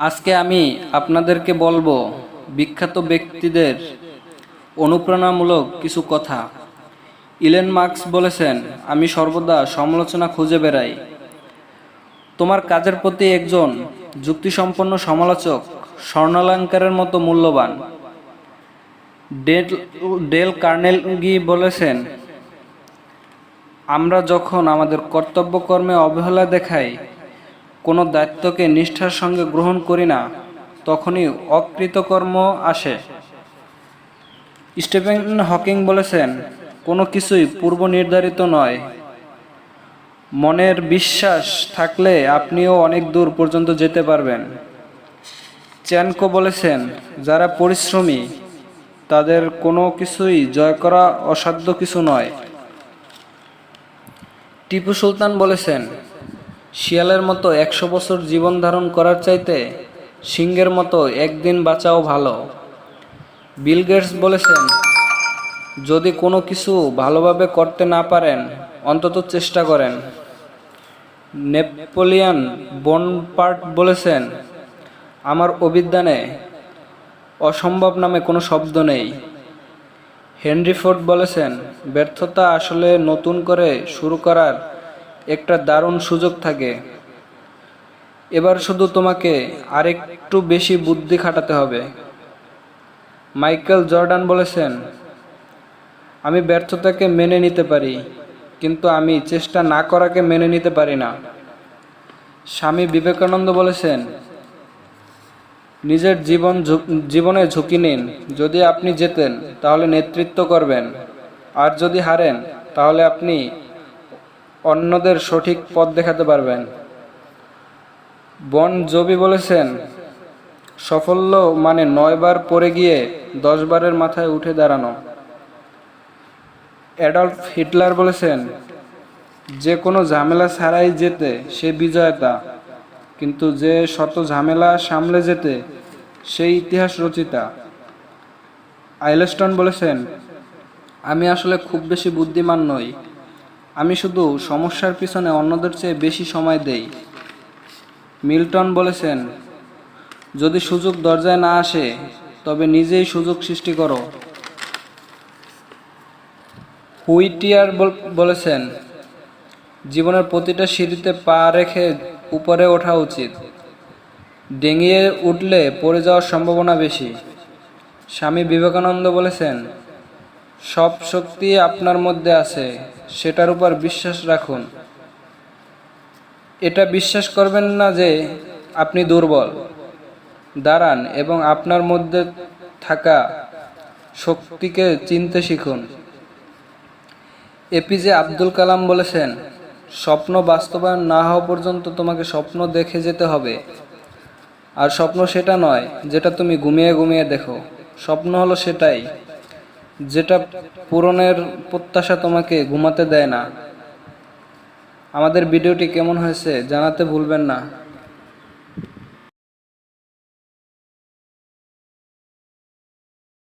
আজকে আমি আপনাদেরকে বলব, বিখ্যাত ব্যক্তিদের অনুপ্রেরণামূলক কিছু কথা। ইলেন মার্কস বলেছেন, আমি সর্বদা সমালোচনা খুঁজে বেড়াই। তোমার কাজের প্রতি একজন যুক্তিসম্পন্ন সমালোচক স্বর্ণালঙ্কারের মতো মূল্যবান। ডেল ডেল কার্নেলগি বলেছেন, আমরা যখন আমাদের কর্তব্য কর্মে অবহেলা দেখাই কোনো দায়িত্বকে নিষ্ঠার সঙ্গে গ্রহণ করি না, তখনই অকৃতকর্ম আসে। স্টিফেন হকিং বলেছেন, কোনো কিছুই পূর্ব নির্ধারিত নয়। মনের বিশ্বাস থাকলে আপনিও অনেক দূর পর্যন্ত যেতে পারবেন। চ্যানকো বলেছেন, যারা পরিশ্রমী, তাদের কোনো কিছুই জয় করা অসাধ্য কিছু নয়। টিপু সুলতান বলেছেন শিয়ালের মতো একশো বছর জীবন ধারণ করার চাইতে সিংহের মতো একদিন বাঁচাও ভালো। বিল গেটস বলেছেন, যদি কোনো কিছু ভালোভাবে করতে না পারেন, অন্তত চেষ্টা করেন। নেপোলিয়ান বনপার্ট বলেছেন, আমার অভিজ্ঞানে অসম্ভব নামে কোনো শব্দ নেই। হেনরি ফোর্ড বলেছেন, ব্যর্থতা আসলে নতুন করে শুরু করার একটা দারুণ সুযোগ থাকে। এবার শুধু তোমাকে আরেকটু বেশি বুদ্ধি খাটাতে হবে। মাইকেল জর্ডান বলেছেন, আমি ব্যর্থতাকে মেনে নিতে পারি, কিন্তু আমি চেষ্টা না করাকে মেনে নিতে পারি না। স্বামী বিবেকানন্দ বলেছেন, নিজের জীবন জীবনে ঝুঁকি নিন। যদি আপনি জেতেন, তাহলে নেতৃত্ব করবেন। আর যদি হারেন, তাহলে আপনি অন্যদের সঠিক পথ দেখাতে পারবেন। বন জবি বলেছেন, সাফল্য মানে নয়বার পড়ে গিয়ে দশবারের মাথায় উঠে দাঁড়ানো। অ্যাডলফ হিটলার বলেছেন, যে কোনো ঝামেলা ছাড়াই যেতে সে বিজয়তা, কিন্তু যে শত ঝামেলা সামলে যেতে সেই ইতিহাস রচিতা। আইলেস্টন বলেছেন, আমি আসলে খুব বেশি বুদ্ধিমান নই। আমি শুধু সমস্যার পিছনে অন্যদের চেয়ে বেশি সময় দেই। মিল্টন বলেছেন, যদি সুযোগ দরজায় না আসে, তবে নিজেই সুযোগ সৃষ্টি করো। হুইটিয়ার বল- বলেছেন, জীবনের প্রতিটা সিঁড়িতে পা রেখে উপরে ওঠা উচিত। ডেঙিয়ে উঠলে পড়ে যাওয়ার সম্ভাবনা বেশি। স্বামী বিবেকানন্দ বলেছেন সব শক্তি আপনার মধ্যে আছে, সেটার উপর বিশ্বাস রাখুন। এটা বিশ্বাস করবেন না যে আপনি দুর্বল। দাঁড়ান এবং আপনার মধ্যে থাকা শক্তিকে চিনতে শিখুন। এপিজে আব্দুল কালাম বলেছেন, স্বপ্ন বাস্তবায়ন না হওয়া পর্যন্ত তোমাকে স্বপ্ন দেখে যেতে হবে। আর স্বপ্ন সেটা নয়, যেটা তুমি ঘুমিয়ে ঘুমিয়ে দেখো। স্বপ্ন হলো সেটাই। যেটা পূরণের প্রত্যাশা তোমাকে ঘুমাতে দেয় না। আমাদের ভিডিওটি কেমন হয়েছে জানাতে ভুলবেন না।